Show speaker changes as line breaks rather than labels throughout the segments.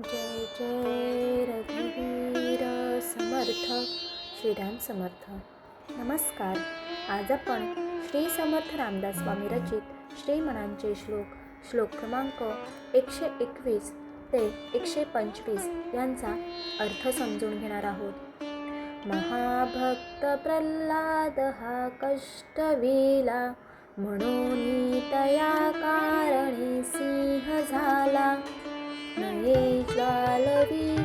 जय जय रघुवीर समर्थ श्रीराम समर्थ। नमस्कार आज आपण श्री समर्थ रामदास स्वामी रचित श्रीमणांचे श्लोक श्लोक क्रमांक एकशे एकवीस ते एकशे पंचवीस यांचा अर्थ समजून घेणार आहोत. महाभक्त प्रल्हाद हा कष्टविला म्हणून तया कारणे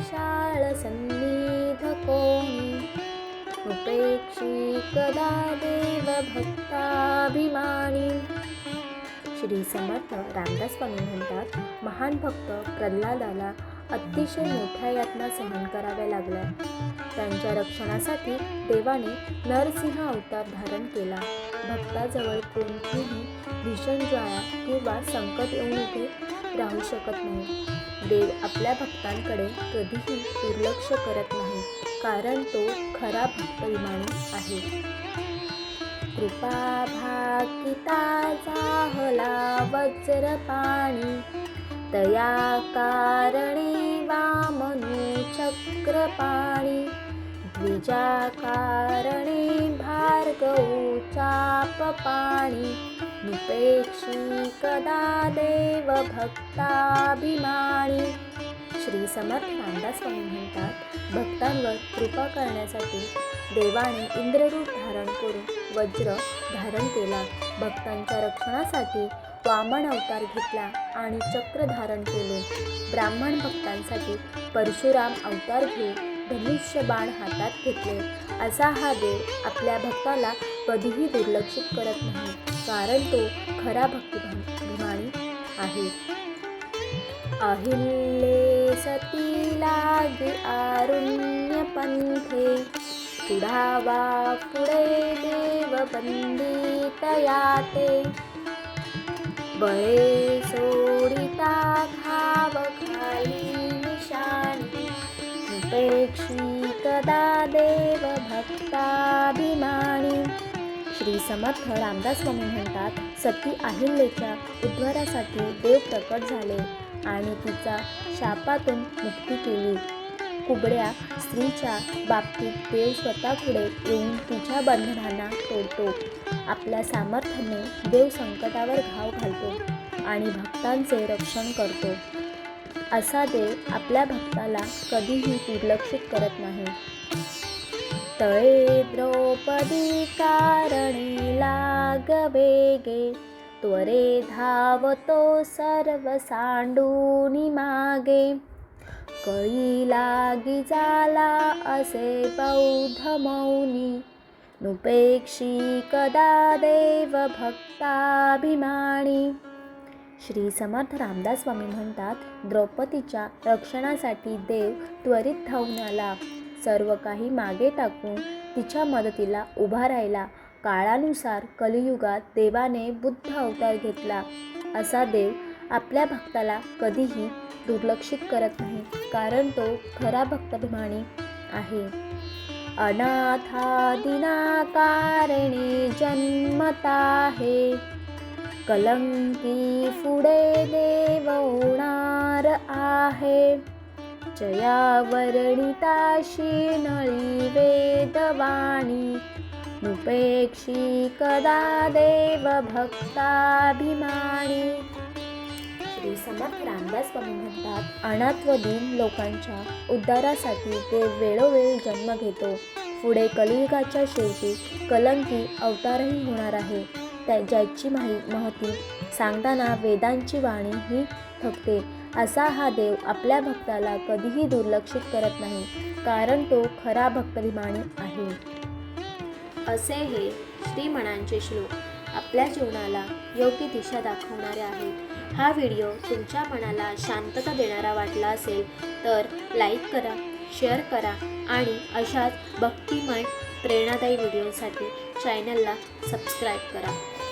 विशाळ सन्निध कोणी. उपेक्षी कदा देव भक्ताभिमानी श्री समर्थ रामदास स्वामी म्हणतात महान भक्त प्रल्हादाला अतिशय मोठ्या यातना सहन कराव्या लागल्या. त्यांच्या रक्षणासाठी देवाने नरसिंह अवतार धारण केला. भक्ताजवळ कोणतीही भीषण ज्वाळा किंवा संकट येऊन उभे राहू शकत नाही. देव आपल्या भक्तांकडे कधीही दुर्लक्ष करत नाही कारण तो खरा भक्तविमानी आहे. कृपा भाकिता जाहला वज्र पाणी तया कारणे वामनु चक्रपाणी द्विजा कारणे पाणी. निपेक्षी कदा देव भक्ताभिमानी. श्री समर्थ रामदास स्वामी म्हणतात भक्तांवर कृपा करण्यासाठी देवाने इंद्ररूप धारण करून वज्र धारण केला. भक्तांच्या रक्षणासाठी वामन अवतार घेतला आणि चक्र धारण केले. ब्राह्मण भक्तांसाठी परशुराम अवतार घेऊन धनुष्य बाण हातात घेतले. असा हा देव आपल्या भक्ताला कधीही दुर्लक्षित करत नाही कारण तो खरा भक्तिभिमानी आहे. अहिल्ये सती लागे आरुण्य पंथे पुढावा पुढे देव बंदितया ते बळे सोडिता अपेक्षीकदा देव भक्ताभिमानी श्री समर्थ रामदास स्वामी म्हणतात सती अहिल्याच्या उद्धारासाठी देव प्रकट झाले आणि तिचा शापातून मुक्ती केली. कुबड्या स्त्रीच्या बाबतीत देव स्वतः पुढे येऊन तिच्या बंधनांना तोडतो. आपल्या सामर्थ्याने देव संकटावर घाव घालतो आणि भक्तांचे रक्षण करतो. असा देव आपल्या भक्ताला कधीही दुर्लक्षित करत नाही. तळे द्रौपदी कारणे लाग बेगे त्वरे धावतो सर्व सांडूनी मागे. कळी लागी जाला असे बौद्ध मौनी नुपेक्षी कदा देव भक्ताभिमानी श्री समर्थ रामदास स्वामी म्हणतात द्रौपदीच्या रक्षणासाठी देव त्वरित धावून आला. सर्व काही मागे टाकून तिच्या मदतीला उभा राहिला. काळानुसार कलियुगात देवाने बुद्ध अवतार घेतला. असा देव आपल्या भक्ताला कधीही दुर्लक्षित करत नाही कारण तो खरा भक्ताभिमानी आहे. अनाथादिना कारणे जन्मता हे कलंकी पुढे देव होणार आहे. जया नळी वेदवाणी उपेक्षी कदा देव भक्ताभिमानी. श्री समर्थ रामदास स्वामी म्हणतात अनाथ व दीन लोकांच्या उद्धारासाठी ते वेळोवेळी जन्म घेतो. पुढे कलियुगाच्या शेवटी कलंकी अवतारही होणार आहे. त्या ज्याची माही महती सांगताना वेदांची वाणी ही थकते. असा हा देव आपल्या भक्ताला कधीही दुर्लक्षित करत नाही कारण तो खरा भक्तभिमानी आहे. असे हे श्रीमणांचे श्लोक आपल्या जीवनाला योग्य दिशा दाखवणारे आहेत. हा व्हिडिओ तुमच्या मनाला शांतता देणारा वाटला असेल तर लाईक करा शेअर करा आणि अशाच भक्तिमय प्रेरणादायी व्हिडिओसाठी चॅनलला सबस्क्राईब करा.